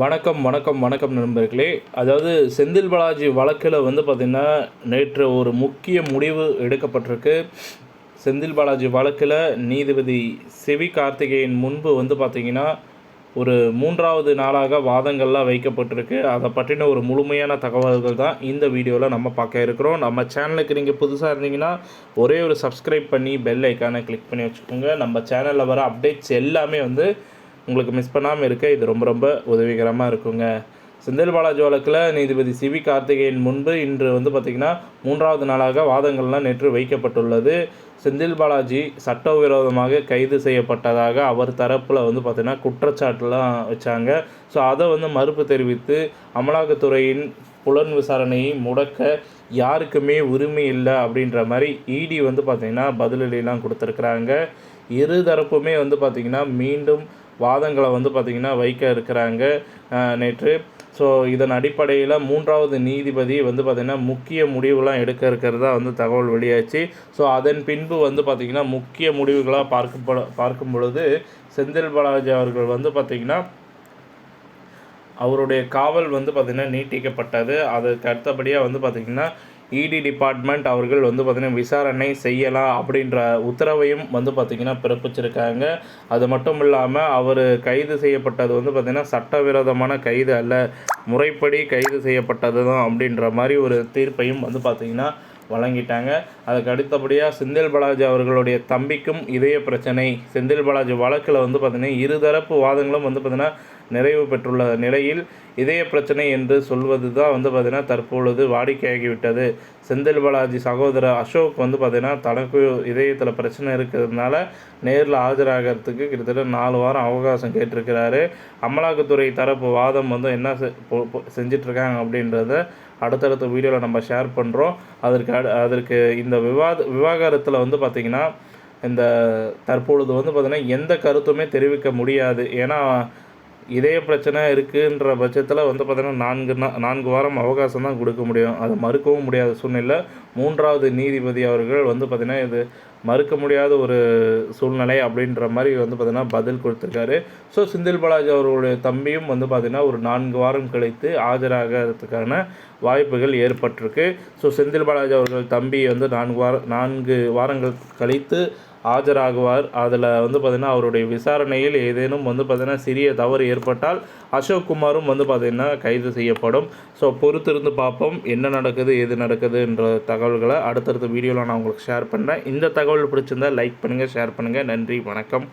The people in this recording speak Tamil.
வணக்கம் வணக்கம் வணக்கம் நண்பர்களே. அதாவது செந்தில் பாலாஜி வழக்கில் வந்து பார்த்திங்கன்னா நேற்று ஒரு முக்கிய முடிவு எடுக்கப்பட்டிருக்கு. செந்தில் பாலாஜி வழக்கில் நீதிபதி சிவி கார்த்திகேயன் முன்பு வந்து பார்த்திங்கன்னா ஒரு மூன்றாவது நாளாக வாதங்கள்லாம் வைக்கப்பட்டிருக்கு. அதை பற்றின ஒரு முழுமையான தகவல்கள் தான் இந்த வீடியோவில் நம்ம பார்க்க இருக்கிறோம். நம்ம சேனலுக்கு நீங்கள் புதுசாக இருந்தீங்கன்னா ஒரே ஒரு சப்ஸ்கிரைப் பண்ணி பெல் ஐக்கானை கிளிக் பண்ணி வச்சுக்கோங்க. நம்ம சேனலில் வர அப்டேட்ஸ் எல்லாமே வந்து உங்களுக்கு மிஸ் பண்ணாமல் இருக்க இது ரொம்ப ரொம்ப உதவிகரமாக இருக்குங்க. செந்தில் பாலாஜி வழக்கில் நீதிபதி சிவி கார்த்திகேயன் முன்பு இன்று வந்து பார்த்திங்கன்னா மூன்றாவது நாளாக வாதங்கள்லாம் நேற்று வைக்கப்பட்டுள்ளது. செந்தில் பாலாஜி சட்டவிரோதமாக கைது செய்யப்பட்டதாக அவர் தரப்பில் வந்து பார்த்திங்கன்னா குற்றச்சாட்டுலாம் வச்சாங்க. ஸோ அதை வந்து மறுப்பு தெரிவித்து அமலாக்கத்துறையின் புலன் விசாரணையை முடக்க யாருக்குமே உரிமை இல்லை அப்படின்ற மாதிரி இடி வந்து பார்த்திங்கன்னா பதிலடிலாம் கொடுத்துருக்குறாங்க. இரு தரப்புமே வந்து பார்த்திங்கன்னா மீண்டும் வாதங்களை வந்து பார்த்திங்கன்னா வைக்க இருக்கிறாங்க நேற்று. ஸோ இதன் அடிப்படையில் மூன்றாவது நீதிபதி வந்து பார்த்திங்கன்னா முக்கிய முடிவுலாம் எடுக்க இருக்கிறதா வந்து தகவல் வெளியாச்சு. ஸோ அதன் பின்பு வந்து பார்த்திங்கன்னா முக்கிய முடிவுகளாக பார்க்கப்பட பார்க்கும் பொழுது செந்தில் பாலாஜி அவர்கள் வந்து பார்த்திங்கன்னா அவருடைய காவல் வந்து பார்த்திங்கன்னா நீட்டிக்கப்பட்டது. அதுக்கு அடுத்தபடியாக வந்து பார்த்திங்கன்னா இடி டிபார்ட்மெண்ட் அவர்கள் வந்து பார்த்திங்கன்னா விசாரணை செய்யலாம் அப்படின்ற உத்தரவையும் வந்து பார்த்திங்கன்னா பிறப்பிச்சிருக்காங்க. அது மட்டும் இல்லாமல் அவர் கைது செய்யப்பட்டது வந்து பார்த்திங்கன்னா சட்டவிரோதமான கைது அல்ல. முறைப்படி கைது செய்யப்பட்டது தான் அப்படின்ற மாதிரி ஒரு தீர்ப்பையும் வந்து பார்த்திங்கன்னா வழங்கிட்டாங்க. அதுக்கு அடுத்தபடியாக செந்தில் பாலாஜி அவர்களுடைய தம்பிக்கும் இதய பிரச்சனை. செந்தில் பாலாஜி வழக்கில் வந்து பார்த்திங்கன்னா இருதரப்பு வாதங்களும் வந்து பார்த்திங்கன்னா நிறைவு பெற்றுள்ள நிலையில் இதய பிரச்சனை என்று சொல்வது தான் வந்து பார்த்திங்கன்னா தற்பொழுது வாடிக்கையாகிவிட்டது. செந்தில் பாலாஜி சகோதரர் அசோக் வந்து பார்த்திங்கன்னா தனக்கு இதயத்தில் பிரச்சனை இருக்கிறதுனால நேரில் ஆஜராகிறதுக்கு கிட்டத்தட்ட நாலு வாரம் அவகாசம் கேட்டிருக்கிறாரு. அமலாக்கத்துறை தரப்பு வாதம் வந்து என்ன செஞ்சிட்ருக்காங்க அப்படின்றத அடுத்தடுத்த வீடியோவில் நம்ம ஷேர் பண்ணுறோம் அதற்கு அடு- அதற்கு இந்த விவாத விவாகரத்தில் வந்து பார்த்திங்கன்னா இந்த தற்பொழுது வந்து பார்த்திங்கன்னா எந்த கருத்துமே தெரிவிக்க முடியாது. ஏன்னா இதே பிரச்சனை இருக்குன்ற பட்சத்தில் வந்து பார்த்தீங்கன்னா நான்கு நான்கு வாரம் அவகாசம் தான் கொடுக்க முடியும். அதை மறுக்கவும் முடியாத சூழ்நிலை மூன்றாவது நீதிபதி அவர்கள் வந்து பார்த்திங்கன்னா இது மறுக்க முடியாத ஒரு சூழ்நிலை அப்படின்ற மாதிரி வந்து பார்த்திங்கன்னா பதில் கொடுத்துருக்காரு. ஸோ செந்தில் பாலாஜி அவர்களுடைய தம்பியும் வந்து பார்த்திங்கன்னா ஒரு நான்கு வாரம் கழித்து ஆஜராகிறதுக்கான வாய்ப்புகள் ஏற்பட்டிருக்கு. ஸோ செந்தில் பாலாஜி அவர்கள் தம்பி வந்து நான்கு வார நான்கு வாரங்கள் கழித்து ஆஜராகுவார். அதில் வந்து பார்த்திங்கன்னா அவருடைய விசாரணையில் ஏதேனும் வந்து பார்த்திங்கன்னா சிறிய தவறு ஏற்பட்டால் அசோக் குமாரும் வந்து பார்த்திங்கன்னா கைது செய்யப்படும். ஸோ பொறுத்திருந்து பார்ப்போம் என்ன நடக்குது எது நடக்குதுன்ற தகவல்களை அடுத்தடுத்த வீடியோவில் நான் உங்களுக்கு ஷேர் பண்ணுறேன் இந்த தகவல் பிடிச்சிருந்தா லைக் பண்ணுங்கள் ஷேர் பண்ணுங்கள் நன்றி வணக்கம்.